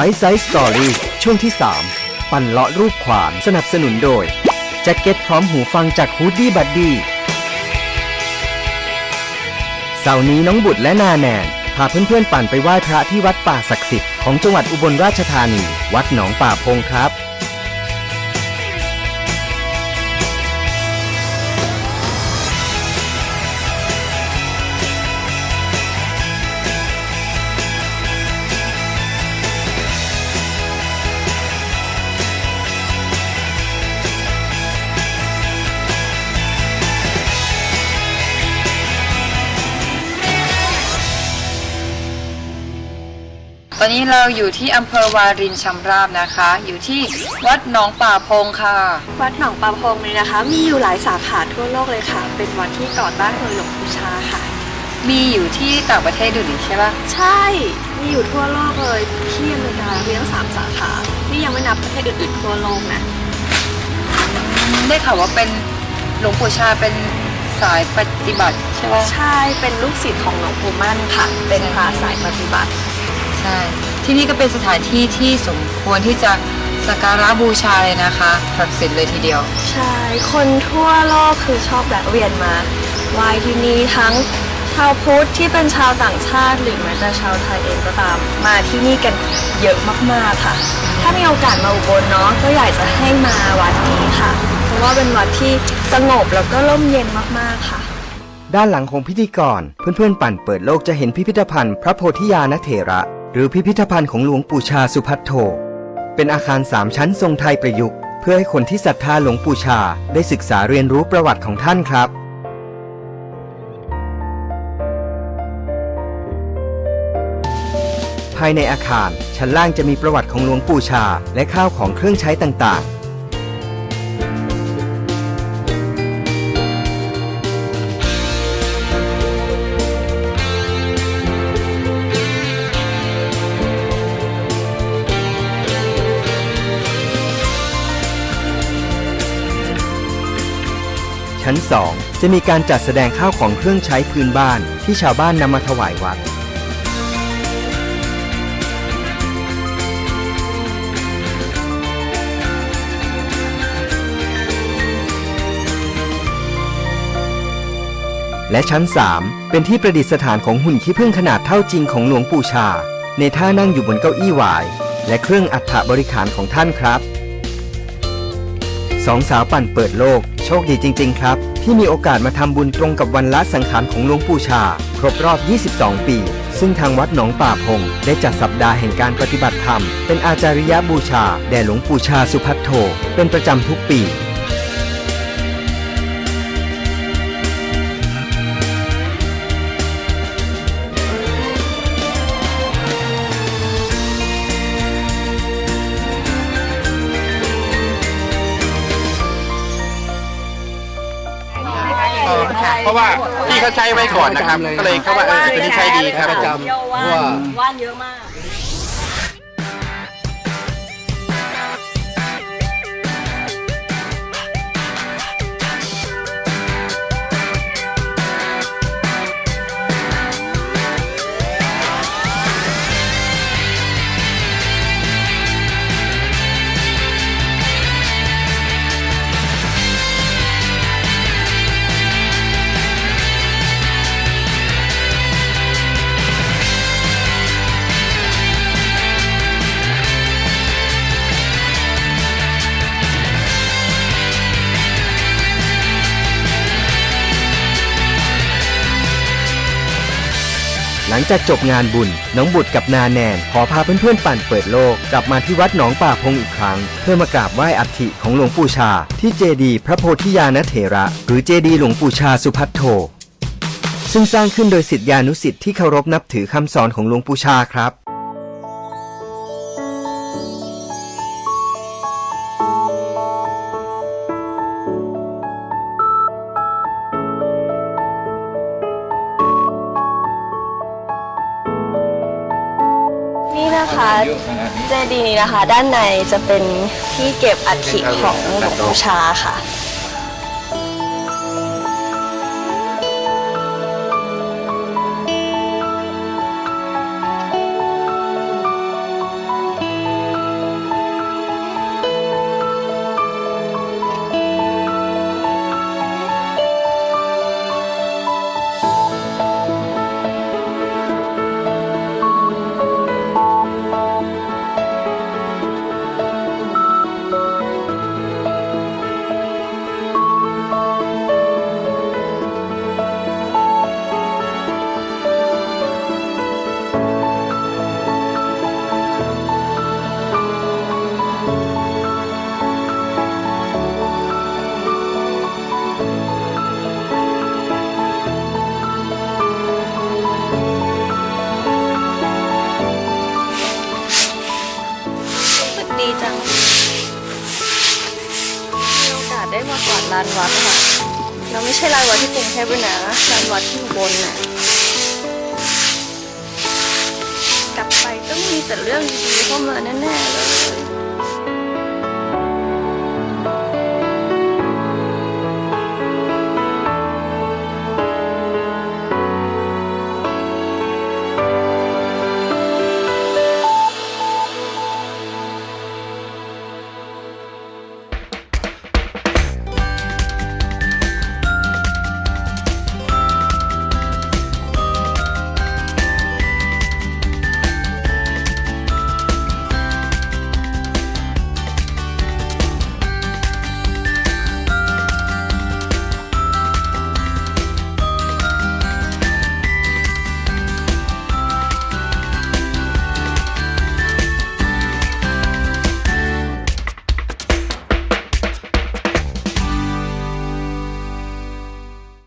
Fight Size Story ช่วงที่ 3 ปั่นเลาะรูปขวานสนับสนุนโดย แจ็คเก็ตพร้อมหูฟังจากฮูดดี้บัดดี้เสาร์นี้น้องบุตรและนาแนนพาเพื่อนๆ ปั่นไปไหว้พระที่วัดป่าศักดิ์สิทธิ์ของจังหวัดอุบลราชธานี วัดหนองป่าพงครับ อนนี้เราอยู่ที่อำเภอวารินชำราบนะคะ อยู่ที่วัดหนองป่าพงค่ะ วัดหนองปลาพงเนี่ยนะคะ มีอยู่หลายสาขาทั่วโลกเลยค่ะ เป็นวัดที่ก่อตั้งโดยหลวงปู่ชาค่ะ มีอยู่ที่ต่างประเทศดูนี่ใช่ปะใช่ มีอยู่ทั่วโลกเลยที่อเมริกามีทั้งสามสาขา นี่ยังไม่นับประเทศอื่นๆทั่วโลกนะได้ข่าวว่าเป็นหลวงปู่ชาเป็นสายปฏิบัติใช่ปะใช่ เป็นลูกศิษย์ของหลวงปู่มั่นค่ะ เป็นพระสายปฏิบัติใช่ที่นี่ก็เป็นสถานที่ที่สมควรที่จะสักการะบูชาเลยนะคะศักดิ์สิทธิ์เลยทีเดียว ใช่คนทั่วโลกคือชอบแวะเวียนมาไหว้ที่นี่ทั้งชาวพุทธที่เป็นชาวต่างชาติหรือแม้แต่ชาวไทยเองก็ตาม มาที่นี่กันเยอะมากๆค่ะ ถ้ามีโอกาสมาอุบลเนาะก็อยากจะให้มาวัดนี้ค่ะ เพราะว่าเป็นวัดที่สงบแล้วก็ร่มเย็นมากๆค่ะด้านหลังของพิธีกร เพื่อนๆ ปั่นเปิดโลกจะเห็นพิพิธภัณฑ์ พระโพธิญาณเถระ หรือพิพิธภัณฑ์ของหลวงปู่ชาสุพัทโทเป็นอาคารสามชั้นทรงไทยประยุกต์ เพื่อให้คนที่ศรัทธาหลวงปู่ชาได้ศึกษาเรียนรู้ประวัติของท่านครับภายในอาคาร ชั้นล่างจะมีประวัติของหลวงปู่ชา และข้าวของเครื่องใช้ต่างๆ ชั้น 2 จะมีการจัดแสดงข้าวของเครื่องใช้พื้นบ้านที่ชาวบ้านนำมาถวายวัด และชั้น 3 เป็นที่ประดิษฐานของหุ่นขี้ผึ้งขนาดเท่าจริงของหลวงปู่ชา ในท่านั่งอยู่บนเก้าอี้หวาย และเครื่องอัฐบริขารของท่านครับสองสาวปั่นเปิดโลก โชคดีจริง ๆ ครับ ที่มีโอกาสมาทำบุญตรงกับวันละสังขารของหลวงปู่ชา ครบรอบ 22 ปี ซึ่งทางวัดหนองป่าพง ได้จัดสัปดาห์แห่งการปฏิบัติธรรม เป็นอาจาริยบูชา แด่หลวงปู่ชาสุพัทโทเป็นประจำทุกปี เพราะว่าพี่เขาใช้ไว้ก่อนนะครับ ก็เลยเขาว่าเออตัวนี้ใช้ดีครับผมว่านว่านเยอะมาก ลังจากจบงานบุญ น้องบุตรกับนาแนน ขอพาเพื่อนๆปั่นเปิดโลก กลับมาที่วัดหนองป่าพงอีกครั้ง เพื่อมากราบไหว้อัฐิของหลวงปู่ชา ที่เจดีย์พระโพธิญาณเถระ หรือเจดีย์หลวงปู่ชาสุพัทโทซึ่งสร้างขึ้นโดยสิทธิานุสิทธิ์ที่เคารพนับถือคำสอนของหลวงปู่ชาครับ นี่นะคะเจดีย์นี้นะคะ ด้านในจะเป็นที่เก็บอัฐิของหลวงปู่ชาค่ะ ได้มากวาลานวัดค่ะแล้วไม่ใช่ลานวัดที่กรุงเทพด้วยนะลานวัดที่บนน่ะกลับไปต้องมีแต่เรื่องดีๆเข้ามาแน่ๆเลย